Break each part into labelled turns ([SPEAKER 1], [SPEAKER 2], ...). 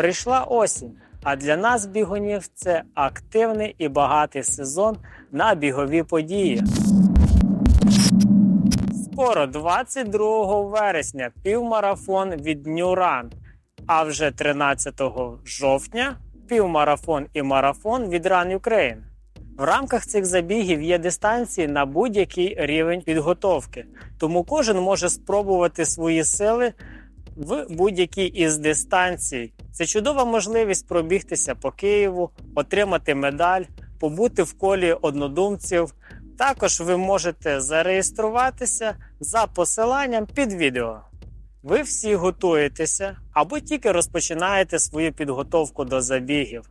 [SPEAKER 1] Прийшла осінь, а для нас, бігунів, це активний і багатий сезон на бігові події. Скоро 22 вересня півмарафон від Run, а вже 13 жовтня півмарафон і марафон від Run Ukraine. В рамках цих забігів є дистанції на будь-який рівень підготовки, тому кожен може спробувати свої сили в будь-якій із дистанцій. Це чудова можливість пробігтися по Києву, отримати медаль, побути в колі однодумців. Також ви можете зареєструватися за посиланням під відео. Ви всі готуєтеся або тільки розпочинаєте свою підготовку до забігів.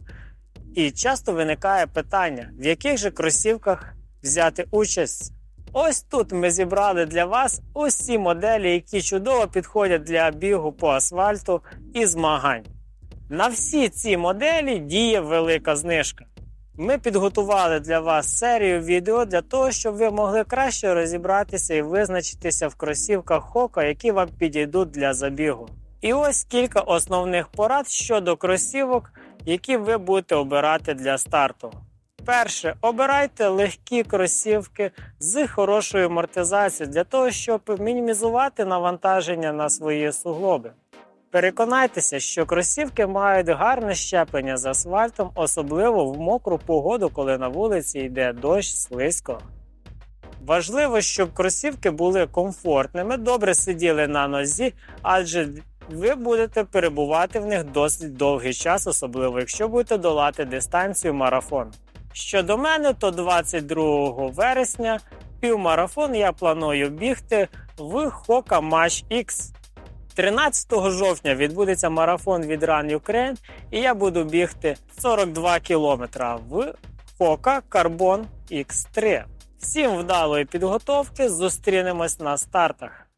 [SPEAKER 1] І часто виникає питання, в яких же кросівках взяти участь. Ось тут ми зібрали для вас усі моделі, які чудово підходять для бігу по асфальту і змагань. На всі ці моделі діє велика знижка. Ми підготували для вас серію відео для того, щоб ви могли краще розібратися і визначитися в кросівках Хока, які вам підійдуть для забігу. І ось кілька основних порад щодо кросівок, які ви будете обирати для старту. Перше, обирайте легкі кросівки з хорошою амортизацією для того, щоб мінімізувати навантаження на свої суглоби. Переконайтеся, що кросівки мають гарне щеплення з асфальтом, особливо в мокру погоду, коли на вулиці йде дощ слизько. Важливо, щоб кросівки були комфортними, добре сиділи на нозі, адже ви будете перебувати в них досить довгий час, особливо якщо будете долати дистанцію марафон. Щодо мене, то 22 вересня півмарафон я планую бігти в Match X. 13 жовтня відбудеться марафон від Run Ukraine, і я буду бігти 42 кілометра в Hoka Carbon X3. Всім вдалої підготовки, зустрінемось на стартах.